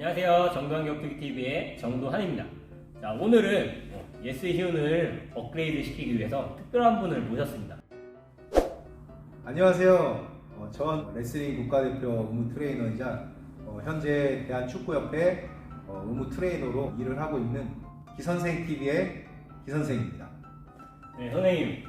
안녕하세요. 정도환격투기TV의 정도한입니다. 자, 오늘은 어, 예스 희운을 업그레이드 시키기 위해서 특별한 분을 모셨습니다. 안녕하세요. 어, 전 레슬링 국가대표 의무 트레이너이자 어, 현재 대한축구협회 어, 의무 트레이너로 일을 하고 있는 기선생 TV의 기선생입니다. 네, 선생님.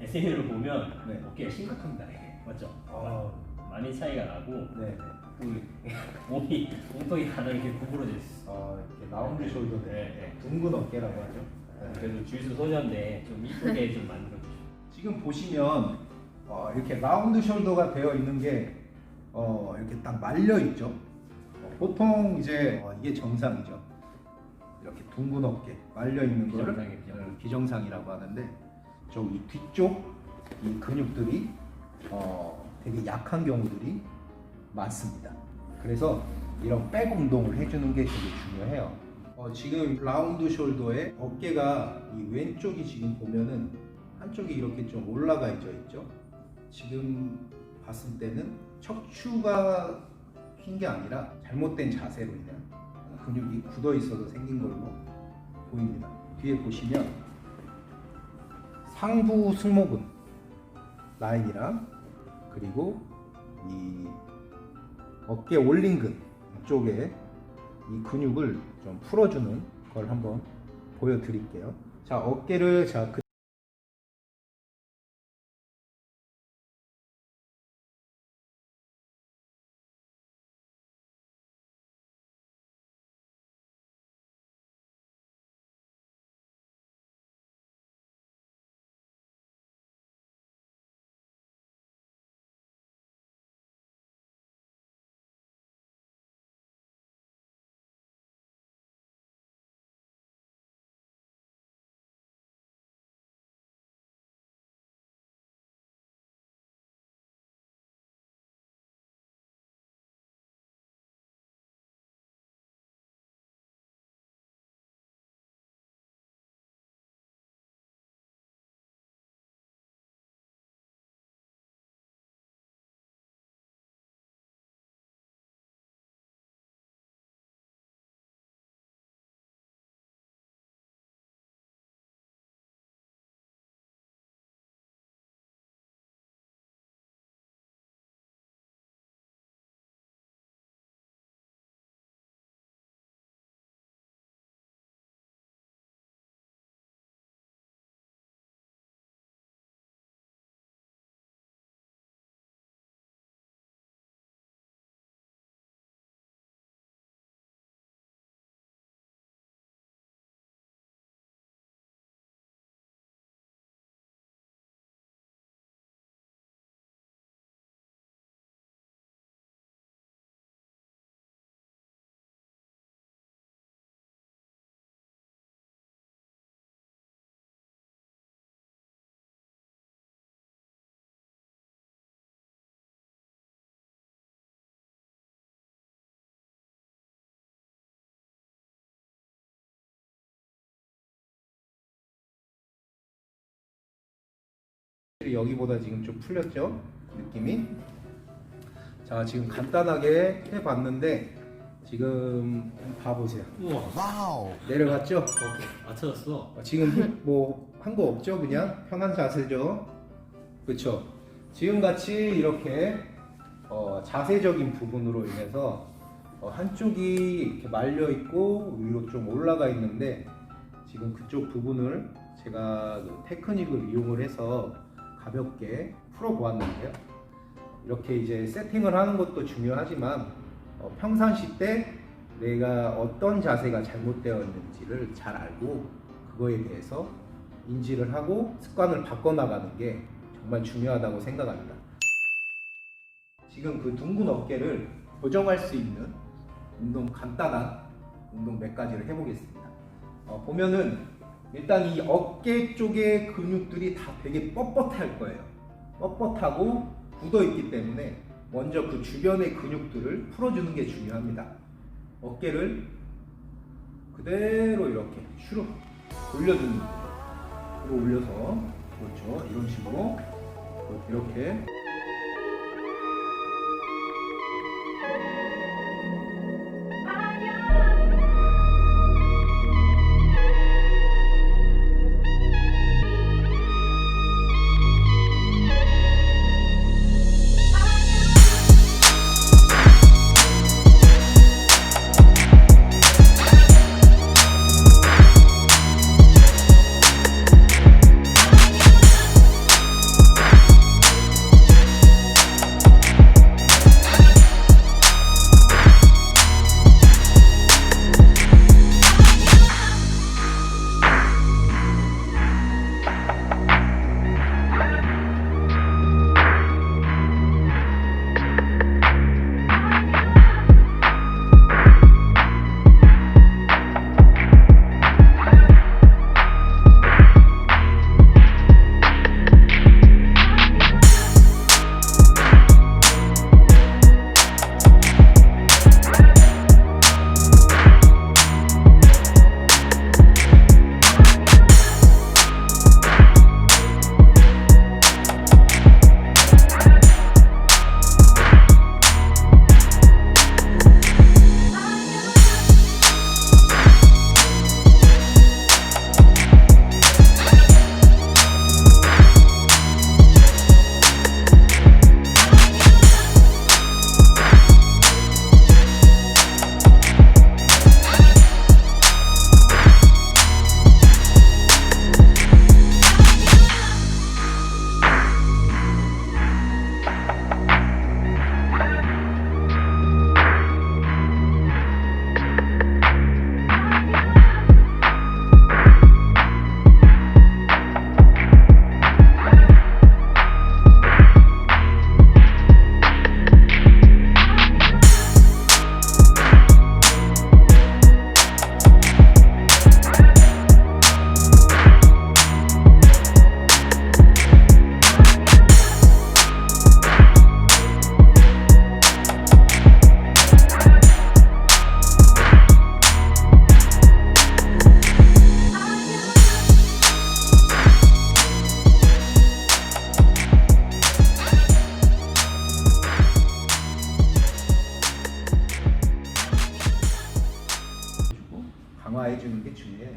예스 희운을 보면 네. 어깨가 심각합니다. 맞죠? 어, 많이 차이가 나고 네, 그 몸이 몸통이 하나 이렇게 구부러져 있어. 어, 이렇게 라운드 숄더, 네, 네. 둥근 어깨라고 하죠. 네. 그래도 주유수 소년데 좀 이쁘게 좀 만들어 주시죠. 지금 보시면 어, 이렇게 라운드 숄더가 되어 있는 게 어, 이렇게 딱 말려 있죠. 어, 보통 이제 어, 이게 정상이죠. 이렇게 둥근 어깨 말려 있는 거를 비정상이죠. 어, 비정상이라고 하는데 저이 뒤쪽 이 근육들이 어, 되게 약한 경우들이 많습니다. 그래서 이런 백 운동을 해주는 게 되게 중요해요. 어, 지금 라운드 숄더에 어깨가 이 왼쪽이 지금 보면은 한쪽이 이렇게 좀 올라가 있죠. 지금 봤을 때는 척추가 휜게 아니라 잘못된 자세로 인한 근육이 굳어 있어서 생긴 걸로 보입니다. 뒤에 보시면 상부 승모근 라인이랑 그리고 이 어깨 올린근 쪽에 이 근육을 좀 풀어주는 걸 한번 보여드릴게요. 자 어깨를 자 그- 여기보다 지금 좀 풀렸죠? 느낌이? 자, 지금 간단하게 해봤는데, 지금 봐보세요. 우와. 내려갔죠? 오케이. 맞춰졌어. 어, 지금 뭐 한 거 없죠? 그냥 편한 자세죠? 그쵸? 지금 같이 이렇게 어, 자세적인 부분으로 인해서 어, 한쪽이 이렇게 말려 있고 위로 좀 올라가 있는데 지금 그쪽 부분을 제가 그 테크닉을 이용을 해서 가볍게 풀어 보았는데요. 이렇게 이제 세팅을 하는 것도 중요하지만 어, 평상시 때 내가 어떤 자세가 잘못되어 있는지를 잘 알고 그거에 대해서 인지를 하고 습관을 바꿔나가는 게 정말 중요하다고 생각합니다. 지금 그 둥근 어깨를 교정할 수 있는 운동 간단한 운동 몇 가지를 해보겠습니다. 어, 보면은 일단 이 어깨 쪽의 근육들이 다 되게 뻣뻣할 거예요. 뻣뻣하고 굳어 있기 때문에 먼저 그 주변의 근육들을 풀어주는 게 중요합니다. 어깨를 그대로 이렇게 슈룩 올려주는 거예요. 올려서 그렇죠. 이런 식으로 이렇게 강화해 주는 게 중요해요.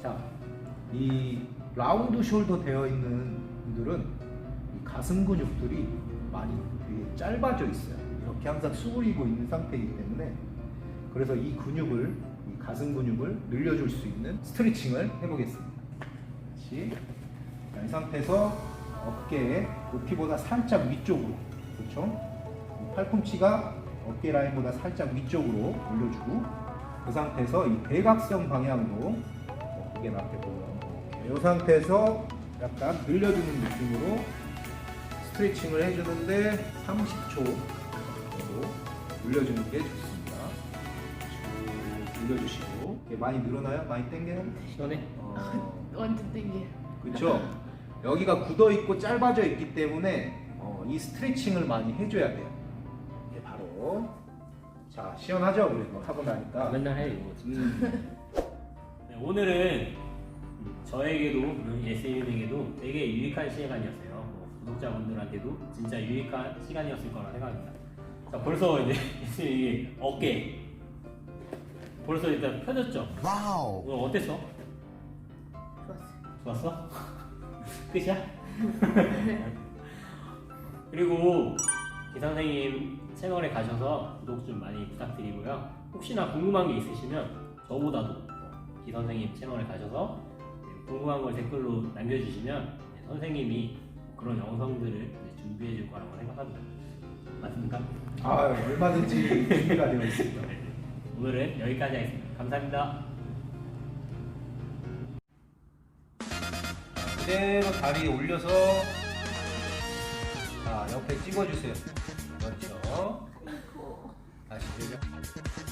자, 이 라운드 숄더 되어 있는 분들은 이 가슴 근육들이 많이 짧아져 있어요. 이렇게 항상 수그리고 있는 상태이기 때문에 그래서 이 근육을 이 가슴 근육을 늘려줄 수 있는 스트레칭을 해보겠습니다. 자, 이 상태에서 어깨 높이보다 살짝 위쪽으로 그렇죠? 이 팔꿈치가 어깨 라인보다 살짝 위쪽으로 올려주고 그 상태에서 이 대각선 방향으로 어, 고개 앞에 보면. 이 상태에서 약간 늘려주는 느낌으로 스트레칭을 해주는데 30초 정도 늘려주는 게 좋습니다. 쭉 늘려주시고 많이 늘어나요? 많이 당겨요? 시원해? 어, 완전 땡겨. 그렇죠. 여기가 굳어 있고 짧아져 있기 때문에 어, 이 스트레칭을 많이 해줘야 돼요. 이게 바로 자 시원하죠, 그래도 하고 나니까. 맨날 해 이거. 음, 네, 오늘은 저에게도 그리고 예스인에게도 되게 유익한 시간이었어요. 뭐 구독자분들한테도 진짜 유익한 시간이었을 거라 생각합니다. 자 벌써 이제 예스인이 어깨 벌써 일단 펴졌죠. 와우. 오늘 어땠어? 좋았어. 좋았어? 끝이야? 그리고 기선생님 채널에 가셔서 구독 좀 많이 부탁드리고요. 혹시나 궁금한 게 있으시면 저보다도 기 선생님 채널에 가셔서 궁금한 걸 댓글로 남겨주시면 선생님이 그런 영상들을 준비해 줄 거라고 생각합니다. 맞습니까? 아 얼마든지 준비가 되어 있습니다. 오늘은 여기까지 하겠습니다. 감사합니다. 그대로 다리 올려서 자 옆에 찍어주세요. 그렇죠. 다시 내려.